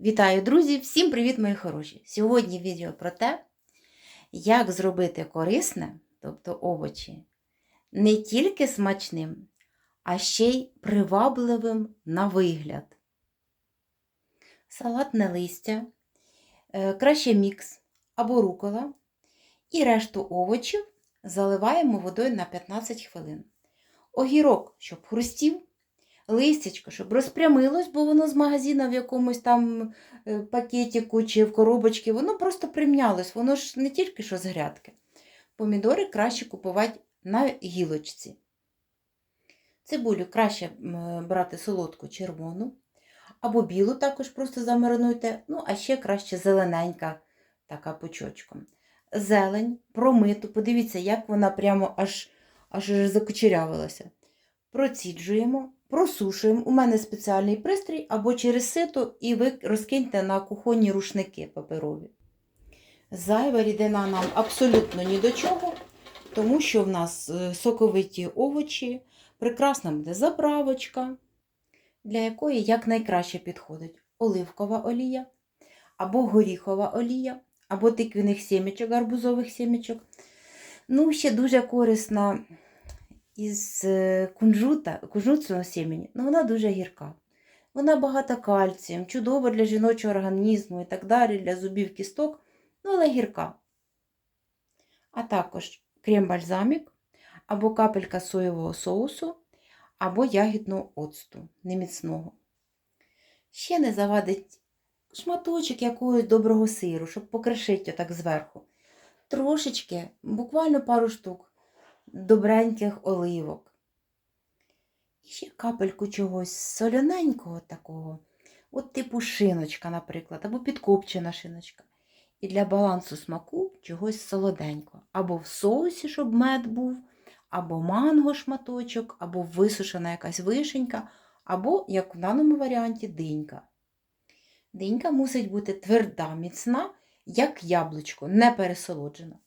Вітаю, друзі! Всім привіт, мої хороші! Сьогодні відео про те, як зробити корисне, тобто овочі, не тільки смачним, а ще й привабливим на вигляд. Салатне листя, е, краще мікс або рукола. І решту овочів заливаємо водою на 15 хвилин. Огірок, щоб хрустів, листячко, щоб розпрямилось, бо воно з магазину в якомусь там е, пакетику чи в коробочці, воно просто примнялось, воно ж не тільки що з грядки. Помідори краще купувати на гілочці. Цибулю краще брати солодку червону, або білу також просто замаринуйте, ну, а ще краще зелененька, така пучочком. Зелень, промиту, подивіться, як вона прямо аж, аж закучерявилася. Проціджуємо, просушуємо. У мене спеціальний пристрій або через сито, і ви розкиньте на кухонні рушники паперові. Зайва рідина нам абсолютно ні до чого, тому що в нас е, соковиті овочі, прекрасна буде заправочка, для якої якнайкраще підходить оливкова олія, або горіхова олія, або тиквяних сімечок, гарбузових сімечок. Ну, ще дуже корисна із е, кунжута, кунжутного сімені, ну вона дуже гірка. Вона багата кальцієм, чудова для жіночого організму і так далі, для зубів кісток, ну але гірка. А також крем-бальзамік, або капелька соєвого соусу, або ягідного оцту неміцного. Ще не завадить шматочок якогось доброго сиру, щоб покришити отак зверху. Трошечки, буквально пару штук добреньких оливок. І ще капельку чогось соляненького такого, от типу шиночка, наприклад, або підкопчена шиночка. І для балансу смаку чогось солоденького. Або в соусі, щоб мед був, або манго шматочок, або висушена якась вишенька, або, як в даному варіанті, динька. Динька мусить бути тверда, міцна, як яблучко, не пересолоджена.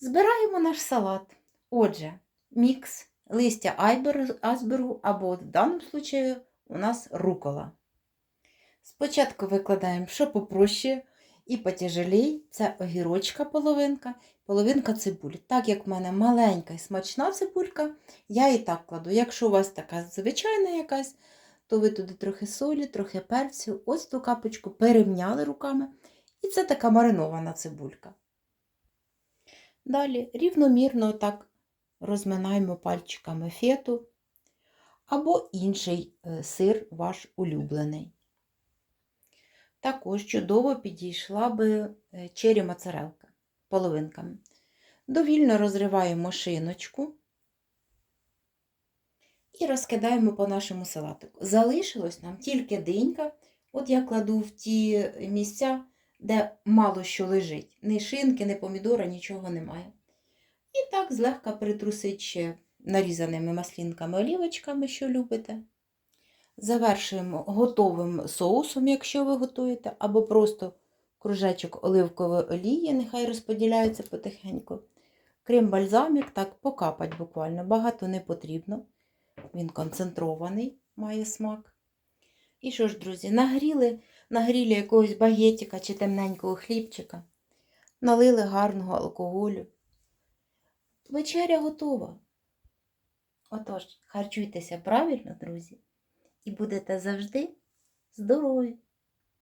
Збираємо наш салат. Отже, мікс листя айсбергу або в даному случаю у нас рукола. Спочатку викладаємо, що попроще і потяжелій. Це огірочка половинка, половинка цибулі. Так як в мене маленька і смачна цибулька, я і так кладу. Якщо у вас така звичайна якась, то ви туди трохи солі, трохи перцю, ось ту капочку перемняли руками. І це така маринована цибулька. Далі рівномірно так розминаємо пальчиками фету або інший е, сир ваш улюблений. Також чудово підійшла би е, чері моцарелка половинками. Довільно розриваємо шиночку і розкидаємо по нашому салатику. Залишилось нам тільки динька. От я кладу в ті місця, де мало що лежить. Ні шинки, ні помідора, нічого немає. І так злегка притрусить ще нарізаними маслінками олівочками, що любите. Завершуємо готовим соусом, якщо ви готуєте, або просто кружечок оливкової олії, нехай розподіляється потихеньку. Крем бальзамік, так покапать буквально, багато не потрібно. Він концентрований, має смак. І що ж, друзі, нагріли, нагріли якогось багетика чи темненького хлібчика, налили гарного алкоголю. Вечеря готова. Отож, харчуйтеся правильно, друзі, і будете завжди здорові!